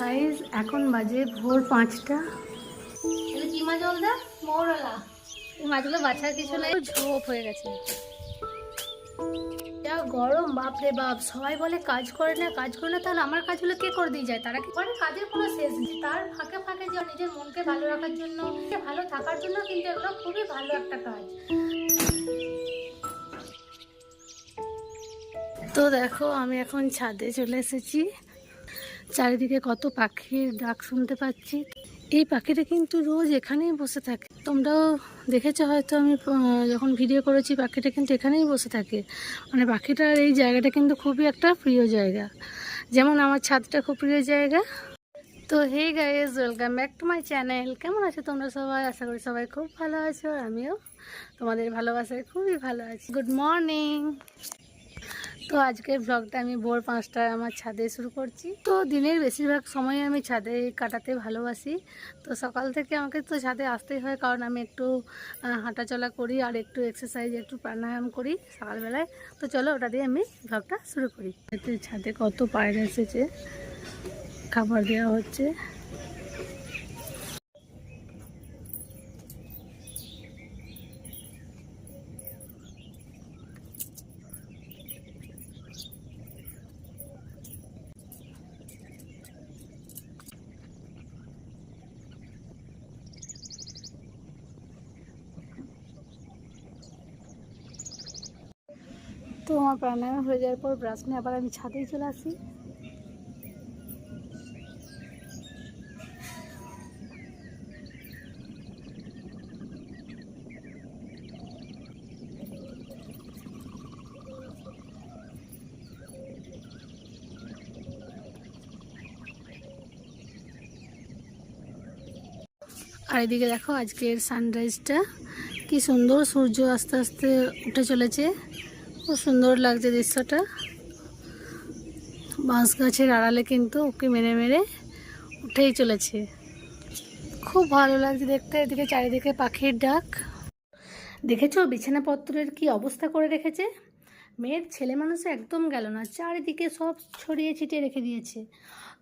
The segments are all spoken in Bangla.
গাইজ এখন বাজে ভোর পাঁচটা। কি মাছ বলতে মৌরলা। এই মাছগুলো বাছার কিছু নেই। ঝোপ হয়ে গেছে। যা গরম বাপরে বাপ। সবাই বলে কাজ করে না কাজ করে না তাহলে আমার কাজগুলো কে করে দিয়ে যায়? তারা কি করে? কাজের কোনো শেষ নেই। তার ফাঁকে ফাঁকে যে নিজের মনকে ভালো রাখার জন্য ভালো থাকার জন্য কিন্তু এগুলো খুবই ভালো একটা কাজ। তো দেখো আমি এখন ছাদে চলে এসেছি। চারিদিকে কত পাখির ডাক শুনতে পাচ্ছি। এই পাখিটা কিন্তু রোজ এখানেই বসে থাকে। তোমরাও দেখেছ হয়তো আমি যখন ভিডিও করেছি, পাখিটা কিন্তু এখানেই বসে থাকে। মানে পাখিটার এই জায়গাটা কিন্তু খুবই একটা প্রিয় জায়গা। যেমন আমার ছাদটা খুব প্রিয় জায়গা। তো hey guys welcome back to my channel কেমন আছো তোমরা সবাই? আশা করি সবাই খুব ভালো আছো, আমিও তোমাদের ভালোবাসায় খুবই ভালো আছি। গুড মর্নিং তো আজকের ব্লগটা আমি ভোর পাঁচটায় আমার ছাদে শুরু করছি। তো দিনের বেশিরভাগ সময় আমি ছাদে কাটাতে ভালোবাসি। তো সকাল থেকে আমাকে তো ছাদে আসতেই হয়, কারণ আমি একটু হাঁটাচলা করি আর একটু এক্সারসাইজ একটু প্রাণায়াম করি সকালবেলায়। তো চলো ওটা দিয়ে আমি ব্লগটা শুরু করি। ছাদে কত পায়রা এসেছে, খাবার দেওয়া হচ্ছে। তো আমার প্রাণায়াম হয়ে যাওয়ার পর ব্রাশ নিয়ে আবার আমি ছাদেই চলে আসি। আর এদিকে দেখো আজকের সানরাইজটা কি সুন্দর সূর্য আস্তে আস্তে উঠে চলেছে। খুব সুন্দর লাগছে দৃশ্যটা। বাঁশ গাছের আড়ালে কিন্তু ওকে মেরে মেরে উঠেই চলেছে। খুব ভালো লাগছে দেখতে, এদিকে চারিদিকে পাখির ডাক। দেখেছ বিছানাপত্রের কি অবস্থা করে রেখেছে? মেয়ের ছেলে মানুষ একদম গেল না, চারিদিকে সব ছড়িয়ে ছিটিয়ে রেখে দিয়েছে।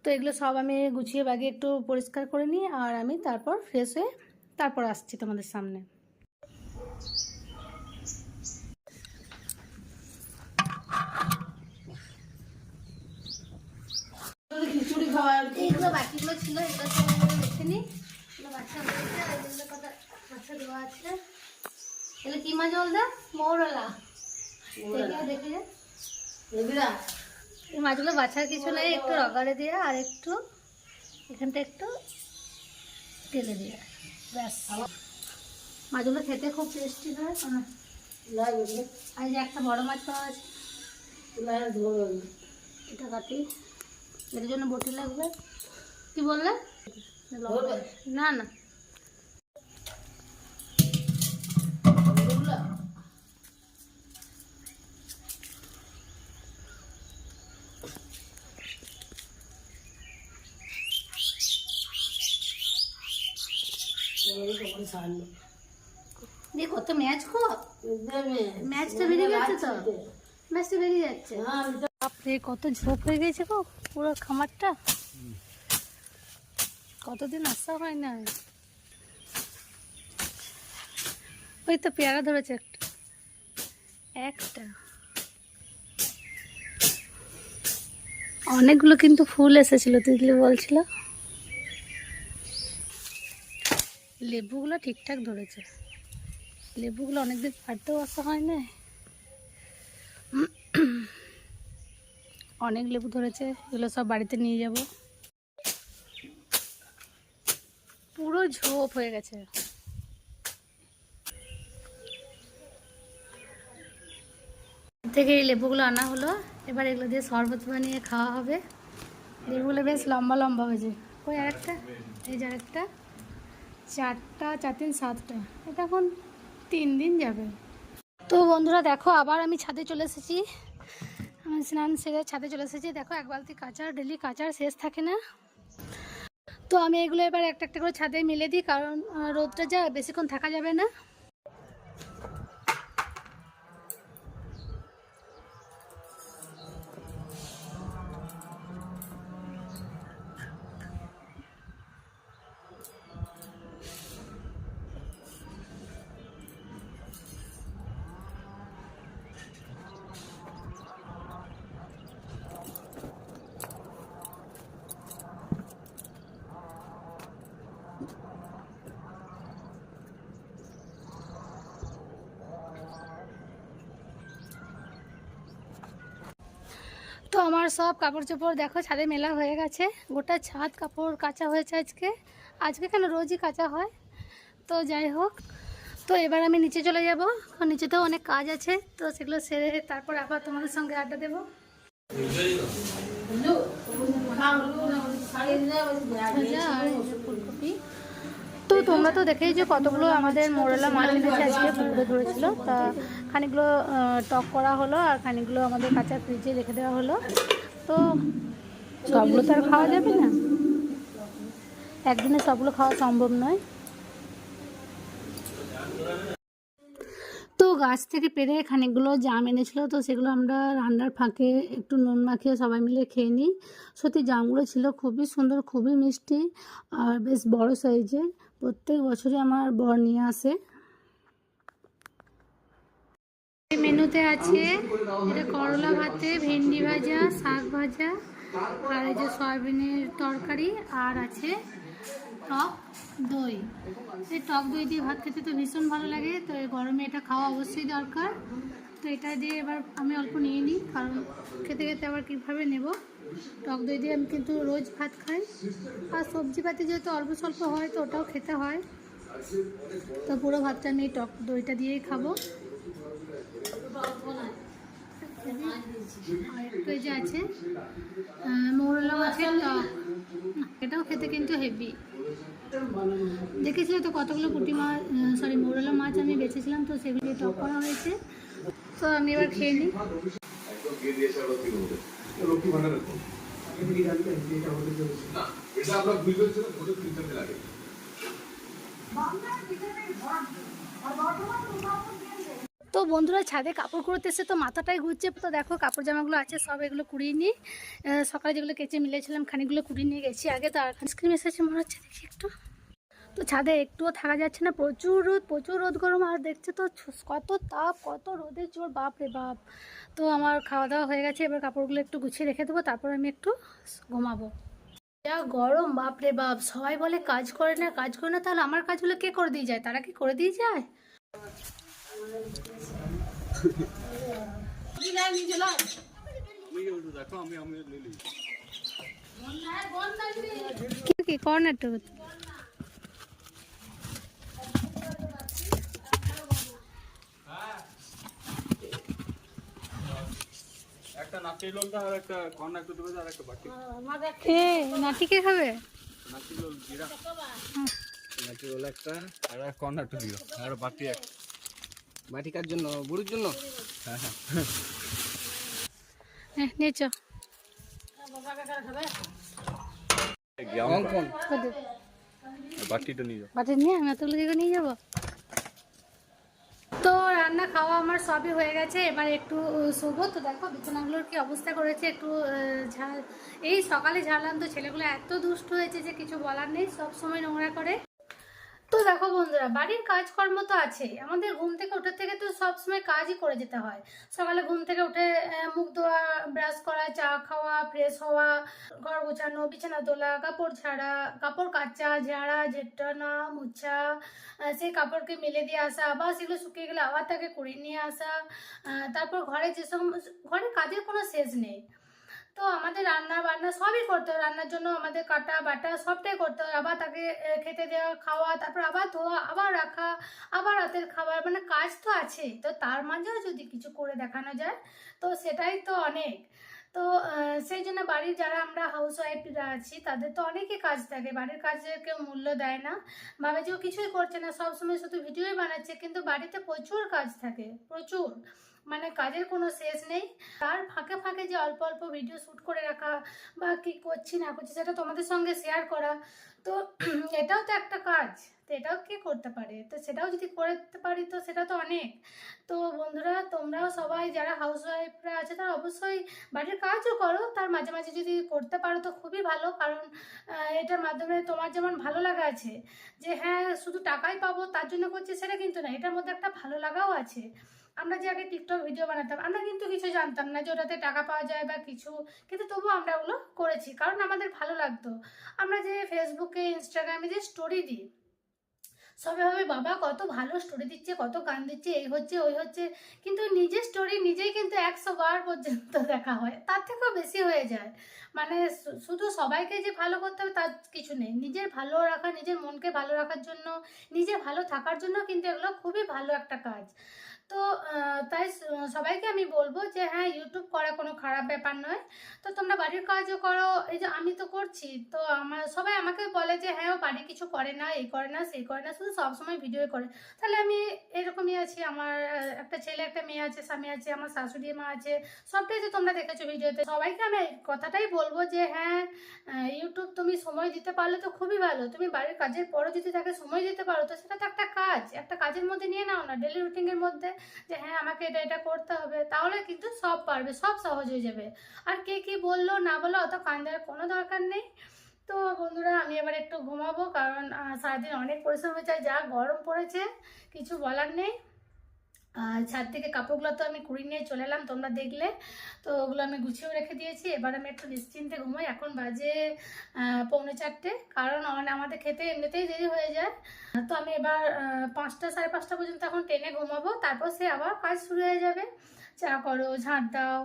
তো এগুলো সব আমি গুছিয়ে বাগিয়ে একটু পরিষ্কার করে নিই, আর আমি তারপর ফ্রেশ হয়ে তারপর আসছি তোমাদের সামনে। এইগুলো বাকিগুলো ছিল এগুলো দেখে নিই এগুলো বাচ্চা হয়েছে আর এগুলো কথা দেওয়া আছে। এগুলো কি মাছ বলতে মৌরলা। দেখে এই মাছগুলো বাছার কিছু নেই একটু রগারে দিয়ে আর একটু এখানটা একটু তেলে দিয়ে। ব্যাস। মাছগুলো খেতে খুব টেস্টি হয় আর যে একটা বড় মাছ পাওয়া আছে এটা কাটি। এর জন্য বটি লাগবে। কি বললে? না না। দিয়ে কত ম্যাচ খো ম্যাচটা বেরিয়ে যাচ্ছে তো? ম্যাচটা বেরিয়ে যাচ্ছে? বাপরে কত ঝোপ হয়ে গেছে গো পুরো খামারটা। কতদিন আসা হয় না ওই তো পেয়ারা ধরেছে একটা। একটা। অনেকগুলো কিন্তু ফুল এসেছিল, দিদি বলছিল। লেবুগুলো ঠিকঠাক ধরেছে। লেবুগুলো অনেকদিন ফাটতেও আসা হয় না অনেক লেবু ধরেছে, এগুলো সব বাড়িতে নিয়ে যাব পুরো ঝোপ হয়ে গেছে। থেকে এই লেবুগুলো আনা হলো। এবার এগুলো দিয়ে শরবত বানিয়ে খাওয়া হবে। লেবুগুলো বেশ লম্বা লম্বা হয়েছে। ওই আরেকটা? এই যে আরেকটা। চারটা, চার তিন, সাতটা। এটা এখন তিন দিন যাবে। তো বন্ধুরা, দেখো, আবার আমি ছাদে চলে এসেছি। আমি স্নান সেরে ছাদে চলে এসেছি। দেখো, এক বালতি কাঁচার ডেলি কাঁচার শেষ থাকে না। তো আমি এগুলো এবার একটা একটা করে ছাদে মিলে দিই, কারণ রোদটা যা বেশিক্ষণ থাকা যাবে না। তো আমার সব কাপড় চোপড় দেখো ছাদে মেলা হয়ে গেছে গোটা ছাদ কাপড় কাচা হয়েছে আজকে আজকে কেন রোজই কাচা হয় তো যাই হোক তো এবার আমি নিচে চলে যাব কারণ নিচেতেও অনেক কাজ আছে তো সেগুলো সেরে তারপর আবার তোমাদের সঙ্গে আড্ডা দেবো ফুলকপি তো তোমরা তো দেখেই যে কতগুলো আমাদের মোরলা মাছ এনেছে আজকে পুকুরে ধরেছিল তা খানিকগুলো টক করা হলো আর খানিকগুলো আমাদের কাঁচা ফ্রিজে রেখে দেওয়া হলো। তো সবগুলো তো আর খাওয়া যাবে না? একদিনে সবগুলো খাওয়া সম্ভব নয়। তো গাছ থেকে পেরে খানিকগুলো জাম এনেছিল, তো সেগুলো আমরা রান্নার ফাঁকে একটু নুন মাখিয়ে সবাই মিলে খেয়ে নিই। সত্যি জামগুলো ছিল খুবই সুন্দর, খুবই মিষ্টি আর বেশ বড় সাইজের। প্রত্যেক বছরে আমার বর নিয়ে আসে। মেনুতে আছে এটা করলা ভাতে, ভেন্ডি ভাজা, শাক ভাজা, আর এই যে সয়াবিনের তরকারি, আর আছে টক দই। এই টক দই দিয়ে ভাত খেতে তো ভীষণ ভালো লাগে, তো এই গরমে এটা খাওয়া অবশ্যই দরকার। তো এটা দিয়ে এবার আমি অল্প নিয়ে নিই, কারণ খেতে খেতে আবার কীভাবে নেব? টক দই দিয়ে আমি কিন্তু রোজ ভাত খাই। আর সবজি পাতি যেহেতু অল্প স্বল্প হয়, তো ওটাও খেতে হয়। তো পুরো ভাতটা আমি টক দইটা দিয়েই খাব। একটু যে আছে মৌরলা মাছের টক। এটাও খেতে কিন্তু হেভি। দেখেছিলে তো কতগুলো পুঁটি মাছ সরি মৌরলা মাছ আমি বেছেছিলাম, তো সেগুলো টক করা হয়েছে। তো আমি এবার খেয়ে নিই। লক্ষ্মী ভান্ডারের তো না এটা আমরা বুঝতে পারছি না ভোটে তিনটাতে লাগে তো বন্ধুরা ছাদে কাপড় কুড়োতে এসে তো মাথাটাই ঘুরছে। তো দেখো কাপড় জামাগুলো আছে সব এগুলো কুড়িয়ে নিই সকালে যেগুলো কেচে মিলেছিলাম খানিকগুলো কুড়িয়ে নিয়ে গেছি। আগে তো আর আইসক্রিম এসেছে মনে হচ্ছে দেখি একটু। তো ছাদে একটুও থাকা যাচ্ছে না। প্রচুর রোদ প্রচুর রোদ গরম। আর দেখছে তো কত তাপ কত রোদের জোর বাপ রে বাপ। তো আমার খাওয়া দাওয়া হয়ে গেছে এবার কাপড়গুলো একটু গুছিয়ে রেখে দেবো তারপর আমি একটু ঘুমাবো। যা গরম বাপ রে বাপ। সবাই বলে কাজ করে না কাজ করে না তাহলে আমার কাজগুলো কে করে দিয়ে যায়? তারা কি করে দিয়ে যায়? কি কর্নার একটা আর একটা কর্নার একটু দেবে আর একটা বাটি। কে নাটি কে খাবে? নাচের লোল জিরা। নাচের লোল একটা আর একটা একটু দিও আর বাটি এক। বাটি কার জন্য? বুড়ির জন্য? হ্যাঁ হ্যাঁ। বাটিটা নিয়ে যাও। বাটি নিয়ে আমি দিকে নিয়ে যাব? তো রান্না খাওয়া আমার সবই হয়ে গেছে। এবার একটু শুভ তো দেখো, বিছানাগুলোর কি অবস্থা করেছে একটু এই সকালে ঝাড়লাম তো ছেলেগুলো এত দুষ্ট হয়েছে যে কিছু বলার নেই। সব সময় নোংরা করে। তো দেখো বন্ধুরা, বাড়ির কাজকর্ম তো আছে আমাদের ঘুম থেকে ওঠার থেকে তো সবসময় কাজই করে যেতে হয়। সকালে ঘুম থেকে উঠে মুখ ধোয়া ব্রাশ করা, চা খাওয়া ফ্রেশ হওয়া, ঘর গোছানো, বিছানা তোলা, কাপড় ছাড়া কাপড় কাচা, ঝাড়া ঝেটানো মুছা সেই কাপড়কে মেলে দিয়ে আসা, আবার সেগুলো শুকিয়ে গেলে আবার তাকে কুড়িয়ে নিয়ে আসা তারপর ঘরে যে সব ঘরে কাজের কোনো শেষ নেই। তো আমাদের রান্না বান্না সবই করতে হয়। রান্নার জন্য আমাদের কাটা, বাটা সবটাই করতে হয়। আবার তাকে খেতে দেওয়া, খাওয়া, তারপর আবার ধোয়া, আবার রাখা, আবার রাতের খাবার মানে কাজ তো আছেই। তো তার মাঝেও যদি কিছু করে দেখানো যায়, তো সেটাই তো অনেক। তো সেই জন্য বাড়ির যারা আমরা হাউস ওয়াইফরা আছি, তাদের তো অনেকই কাজ থাকে। বাড়ির কাজে কেউ মূল্য দেয় না। ভাবে যে কিছুই করছে না। সবসময় শুধু ভিডিওই বানাচ্ছে, কিন্তু বাড়িতে প্রচুর কাজ থাকে। প্রচুর। মানে কাজের কোনো শেষ নেই। তার ফাঁকে ফাঁকে যে অল্প অল্প ভিডিও শ্যুট করে রাখা বা কি করছি না করছি সেটা তোমাদের সঙ্গে শেয়ার করা। তো এটাও তো একটা কাজ, তো এটাও কে করতে পারে? তো সেটাও যদি করতে পারি তো সেটা তো অনেক। তো বন্ধুরা, তোমরাও সবাই যারা হাউস ওয়াইফরা আছে তারা অবশ্যই বাড়ির কাজও করো। তার মাঝে মাঝে যদি করতে পারো তো খুবই ভালো, কারণ এটার মাধ্যমে তোমার যেমন ভালো লাগা আছে, যে হ্যাঁ শুধু টাকাই পাবো তার জন্য করছি সেটা কিন্তু না, এটার মধ্যে একটা ভালো লাগাও আছে। আমরা যে আগে টিকটক ভিডিও বানাতাম, আমরা কিন্তু কিছু জানতাম না যে ওটাতে টাকা পাওয়া যায় বা কিছু। কিন্তু তবুও আমরা ওগুলো করেছি, কারণ আমাদের ভালো লাগতো। আমরা যে ফেসবুকে ইনস্টাগ্রামে যে স্টোরি দিই, সবে হবে বাবা কত ভালো স্টোরি দিচ্ছে, কত গান দিচ্ছে, এই হচ্ছে, ওই হচ্ছে। কিন্তু নিজের স্টোরি নিজেই কিন্তু একশো বার পর্যন্ত দেখা হয়, তার থেকেও বেশি হয়ে যায়। মানে শুধু সবাইকে যে ভালো করতে হবে তার কিছু নেই। নিজের ভালো রাখা, নিজের মনকে ভালো রাখার জন্য নিজে ভালো থাকার জন্য কিন্তু এগুলো খুবই ভালো একটা কাজ। তো তাই সবাইকে আমি বলব যে হ্যাঁ ইউটিউব করা কোনো খারাপ ব্যাপার নয়। তো তোমরা বাড়ির কাজও করো, এই যে আমি তো করছি, তো আমার, সবাই আমাকে বলে যে হ্যাঁ ও বাড়ি কিছু করে না, এই করে না, সেই করে না, শুধু সবসময় ভিডিও করে। তাহলে আমি এরকমই আছি, আমার একটা ছেলে, একটা মেয়ে আছে, স্বামী আছে, আমার শাশুড়ি মা আছে, সবটাই যে তোমরা দেখেছ ভিডিওতে সবাইকে আমি কথাটাই বলব যে হ্যাঁ ইউটিউব তুমি সময় দিতে পারলে তো খুবই ভালো। তুমি বাড়ির কাজের পরও যদি তাকে সময় দিতে পারো, তো সেটা তো একটা কাজ। একটা কাজের মধ্যে নিয়ে নাও না ডেলি রুটিনের মধ্যে যে হ্যাঁ আমাকে এটা এটা করতে হবে, তাহলে কিন্তু সব পারবে, সব সহজ হয়ে যাবে। আর কে কি বলল, না বলল, অত কান দেওয়ার কোনো দরকার নেই। তো বন্ধুরা, আমি এবার একটু ঘুমাবো, কারণ সারাদিন অনেক পরিশ্রম হয়েছে আর যা গরম পড়েছে, কিছু বলার নেই। ছাদ থেকে কাপড়গুলো তো আমি কুড়ি নিয়ে চলে এলাম, তোমরা দেখলে। তো ওগুলো আমি গুছিয়েও রেখে দিয়েছি। এবার আমি একটু নিশ্চিন্তে ঘুমোই। এখন বাজে পৌনে চারটে। কারণ আমাদের খেতে এমনিতেই দেরি হয়ে যায়। তো আমি এবার পাঁচটা, সাড়ে পাঁচটা পর্যন্ত এখন টেনে ঘুমাবো। তারপর সে আবার কাজ শুরু হয়ে যাবে। চা করো, ঝাঁট দাও,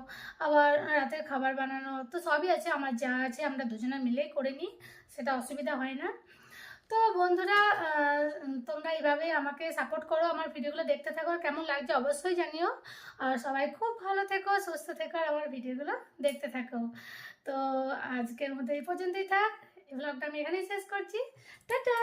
আবার রাতের খাবার বানানো। তো সবই আছে, আমার যা আছে আমরা দুজনে মিলেই করে নিই। সেটা অসুবিধা হয় না। তো বন্ধুরা তোমরা এইভাবে আমাকে সাপোর্ট করো, আমার ভিডিওগুলো দেখতে থাকো কেমন লাগছে অবশ্যই জানিও। আর সবাই খুব ভালো থেকো, সুস্থ থেকো, আর আমার ভিডিওগুলো দেখতে থাকো। তো আজকের মধ্যে এই পর্যন্তই থাক। এই ব্লগটা আমি এখানেই শেষ করছি। টাটা!